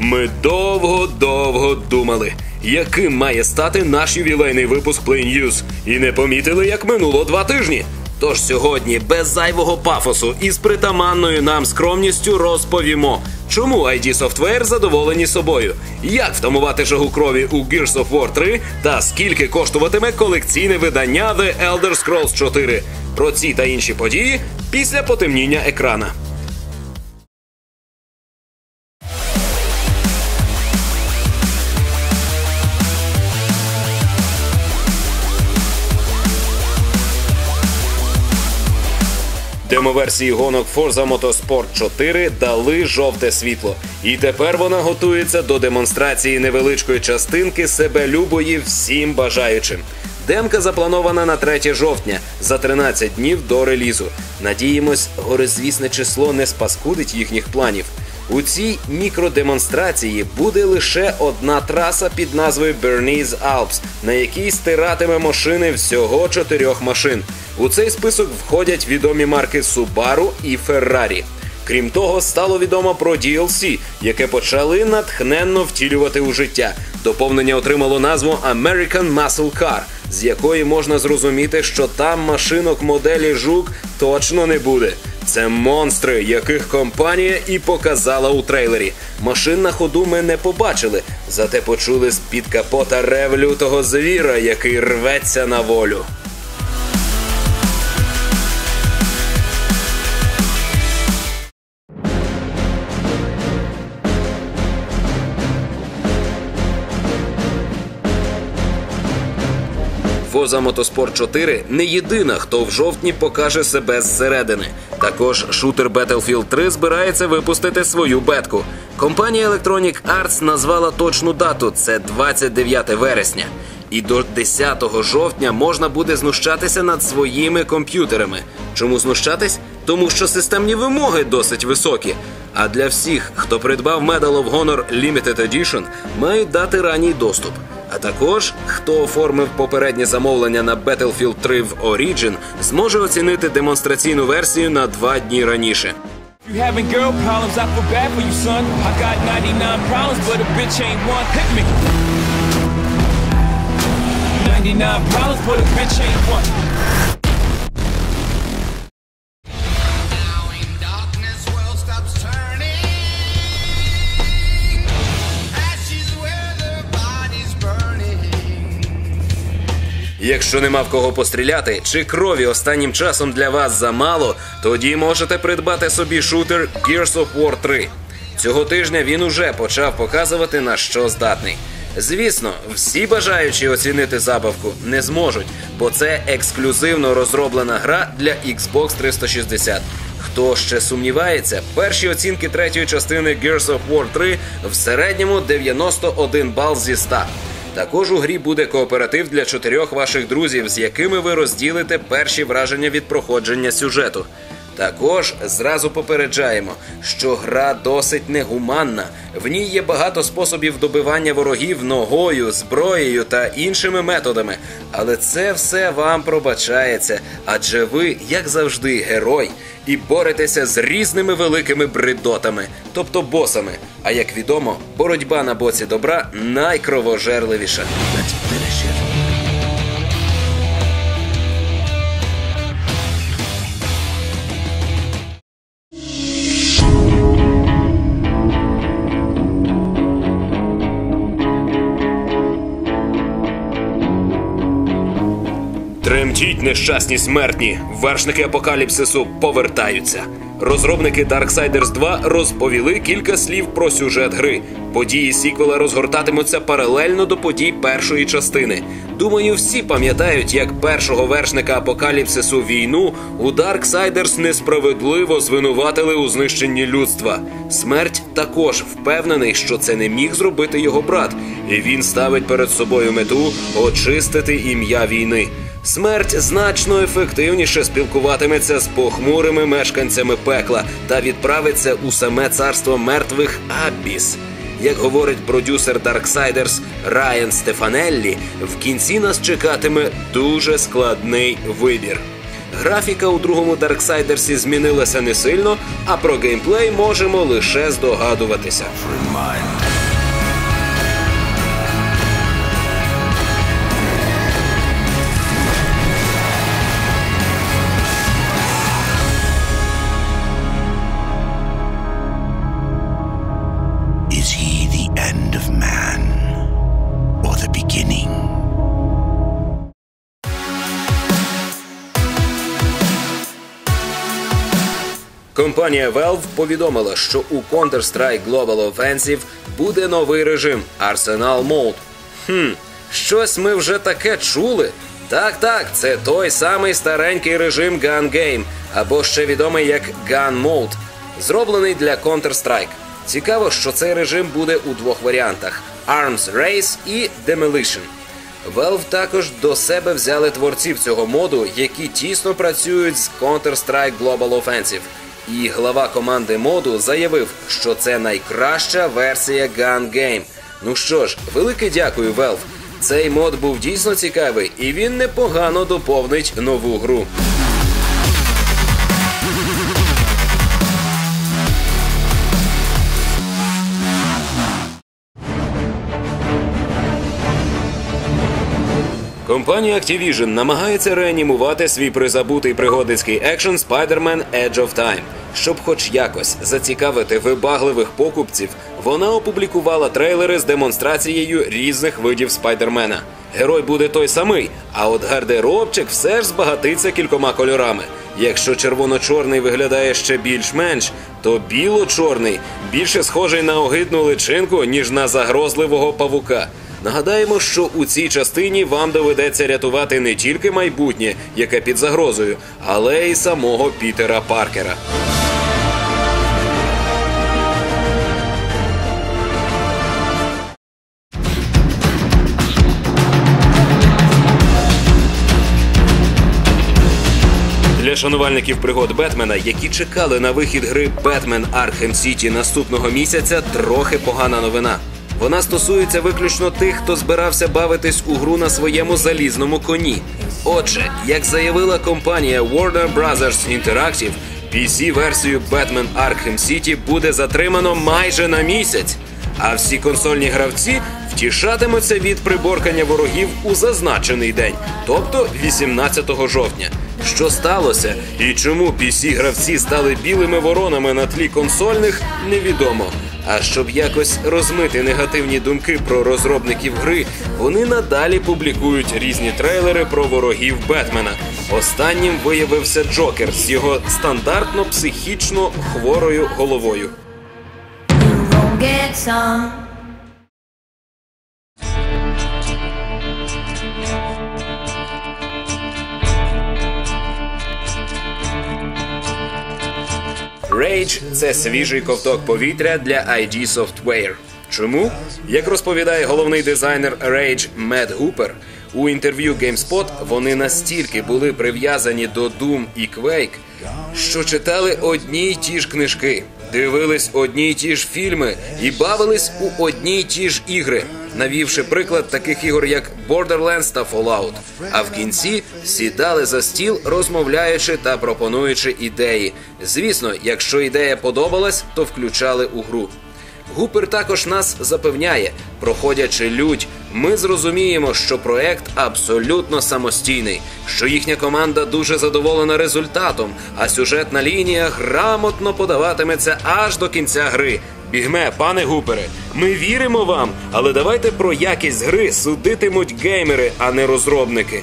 Ми довго-довго думали, яким має стати наш ювілейний випуск Play News, і не помітили, як минуло два тижні. Тож сьогодні без зайвого пафосу і з притаманною нам скромністю розповімо, чому ID Software задоволені собою, як втамувати жагу крові у Gears of War 3 та скільки коштуватиме колекційне видання The Elder Scrolls 4. Про ці та інші події після потемніння екрана. Демоверсії гонок Forza Motorsport 4 дали жовте світло, і тепер вона готується до демонстрації невеличкої частинки себе любої всім бажаючим. Демка запланована на 3 жовтня за 13 днів до релізу. Надіємось, горизвісне число не спаскудить їхніх планів. У цій мікродемонстрації буде лише одна траса під назвою Bernese Alps, на якій стиратиме машини всього чотирьох машин. У цей список входять відомі марки Subaru і Ferrari. Крім того, стало відомо про DLC, яке почали натхненно втілювати у життя. Доповнення отримало назву American Muscle Car, з якої можна зрозуміти, що там машинок моделі Жук точно не буде. Це монстри, яких компанія і показала у трейлері. Машин на ходу ми не побачили, зате почули з під капота рев лютого звіра, який рветься на волю. Forza Motorsport 4 не єдина, хто в жовтні покаже себе зсередини. Також шутер Battlefield 3 збирається випустити свою бетку. Компанія Electronic Arts назвала точну дату це 29 вересня. І до 10 жовтня можна буде знущатися над своїми комп'ютерами. Чому знущатись? Тому що системні вимоги досить високі. А для всіх, хто придбав Medal of Honor Limited Edition, мають дати ранній доступ. А також, хто оформив попереднє замовлення на Battlefield 3 в Origin, зможе оцінити демонстраційну версію на два дні раніше. You having girl problems, I feel bad for you, Якщо нема в кого постріляти, чи крові останнім часом для вас замало, тоді можете придбати собі шутер Gears of War 3. Цього тижня він уже почав показувати на що здатний. Звісно, всі бажаючі оцінити забавку не зможуть, бо це ексклюзивно розроблена гра для Xbox 360. Хто ще сумнівається, перші оцінки третьої частини Gears of War 3 в середньому 91 бал зі 100. Також у грі буде кооператив для чотирьох ваших друзів, з якими ви розділите перші враження від проходження сюжету. Також зразу попереджаємо, що гра досить негуманна. В ній є багато способів добивання ворогів ногою, зброєю та іншими методами. Але це все вам пробачається, адже ви, як завжди, герой і боретеся з різними великими бридотами, тобто босами. А як відомо, боротьба на боці добра найкровожерливіша. Тремтіть нещасні смертні. Вершники апокаліпсису повертаються. Розробники Darksiders 2 розповіли кілька слів про сюжет гри. Події сіквела розгортатимуться паралельно до подій першої частини. Думаю, всі пам'ятають, як першого вершника апокаліпсису війну у Darksiders несправедливо звинуватили у знищенні людства. Смерть також впевнений, що це не міг зробити його брат, і він ставить перед собою мету очистити ім'я війни. Смерть значно ефективніше спілкуватиметься з похмурими мешканцями пекла та відправиться у саме царство мертвих Абіс. Як говорить продюсер Darksiders Райан Стефанеллі, в кінці нас чекатиме дуже складний вибір. Графіка у другому Darksiders змінилася не сильно, а про геймплей можемо лише здогадуватися. Компанія Valve повідомила, що у Counter-Strike Global Offensive буде новий режим Arsenal Mode. Хм, щось ми вже таке чули. Так, так, це той самий старенький режим Gun Game, або ще відомий як Gun Mode, зроблений для Counter-Strike. Цікаво, що цей режим буде у двох варіантах: Arms Race і Demolition. Valve також до себе взяли творців цього моду, які тісно працюють з Counter-Strike Global Offensive. І глава команди моду заявив, що це найкраща версія Gun Game. Ну що ж, велике дякую, Valve. Цей мод був дійсно цікавий, і він непогано доповнить нову гру. Компанія Activision намагається реанімувати свій призабутий пригодницький екшен Spider-Man Edge of Time. Щоб хоч якось зацікавити вибагливих покупців, вона опублікувала трейлери з демонстрацією різних видів спайдермена. Герой буде той самий, а от гардеробчик все ж збагатиться кількома кольорами. Якщо червоно-чорний виглядає ще більш-менш, то біло-чорний більше схожий на огидну личинку, ніж на загрозливого павука. Нагадаємо, що у цій частині вам доведеться рятувати не тільки майбутнє, яке під загрозою, але й самого Пітера Паркера. Для шанувальників пригод Бетмена, які чекали на вихід гри Бетмен Архем Сіті наступного місяця, трохи погана новина. Вона стосується виключно тих, хто збирався бавитись у гру на своєму залізному коні. Отже, як заявила компанія Warner Brothers Interactive, PC-версію Batman Arkham City буде затримано майже на місяць, а всі консольні гравці втішатимуться від приборкання ворогів у зазначений день, тобто 18 жовтня. Що сталося і чому PC-гравці стали білими воронами на тлі консольних, невідомо. А щоб якось розмити негативні думки про розробників гри, вони надалі публікують різні трейлери про ворогів Бетмена. Останнім виявився Джокер з його стандартно психічно хворою головою. Rage – це свіжий ковток повітря для ID Software. Чому? Як розповідає головний дизайнер Rage Мед Гупер, у інтерв'ю GameSpot вони настільки були прив'язані до Doom і Quake, що читали одні й ті ж книжки, дивились одні й ті ж фільми і бавились у одні й ті ж ігри, навівши приклад таких ігор, як Borderlands та Fallout. А в кінці сідали за стіл, розмовляючи та пропонуючи ідеї. Звісно, якщо ідея подобалась, то включали у гру. Гупер також нас запевняє, проходячи лють, ми зрозуміємо, що проект абсолютно самостійний, що їхня команда дуже задоволена результатом, а сюжетна лінія грамотно подаватиметься аж до кінця гри. Бігме, пане Гупере, ми віримо вам, але давайте про якість гри судитимуть геймери, а не розробники.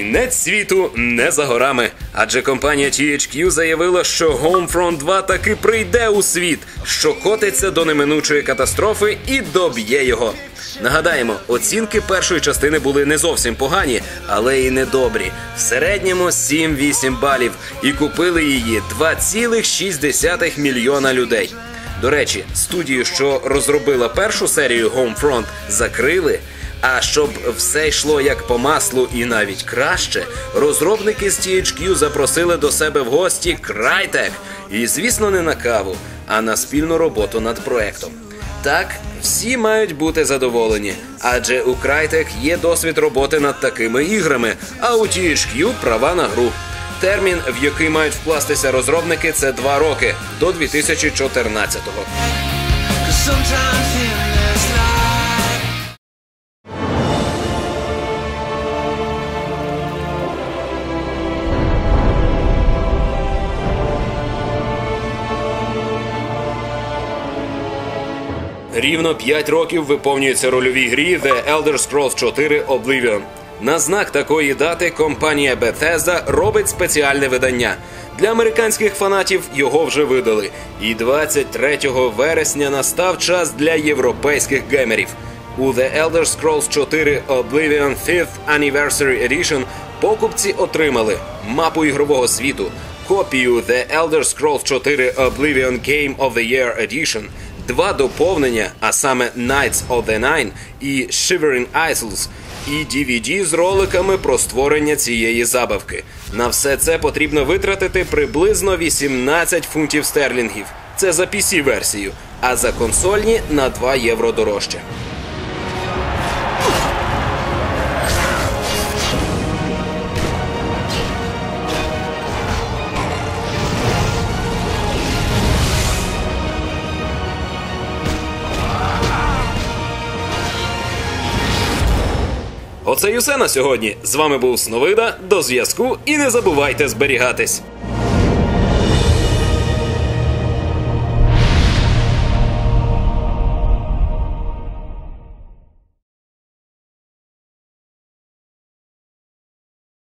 Кінець світу не за горами, адже компанія THQ заявила, що Homefront 2 таки прийде у світ, що котиться до неминучої катастрофи і доб'є його. Нагадаємо, оцінки першої частини були не зовсім погані, але й недобрі. В середньому 7-8 балів, і купили її 2,6 мільйона людей. До речі, студію, що розробила першу серію Homefront, закрили. А щоб все йшло як по маслу і навіть краще, розробники з THQ запросили до себе в гості Crytek. І, звісно, не на каву, а на спільну роботу над проектом. Так, всі мають бути задоволені, адже у Crytek є досвід роботи над такими іграми, а у THQ права на гру. Термін, в який мають вкластися розробники, це два роки до 2014-го. Рівно 5 років виповнюється рольовій грі The Elder Scrolls 4 Oblivion. На знак такої дати компанія Bethesda робить спеціальне видання. Для американських фанатів його вже видали. І 23 вересня настав час для європейських геймерів. У The Elder Scrolls 4 Oblivion 5th Anniversary Edition покупці отримали мапу ігрового світу, копію The Elder Scrolls 4 Oblivion Game of the Year Edition, два доповнення, а саме Knights of the Nine і Shivering Isles, і DVD з роликами про створення цієї забавки. На все це потрібно витратити приблизно 18 фунтів стерлінгів. Це за PC-версію, а за консольні на 2 євро дорожче. Оце й усе на сьогодні. З вами був Сновида. До зв'язку і не забувайте зберігатись.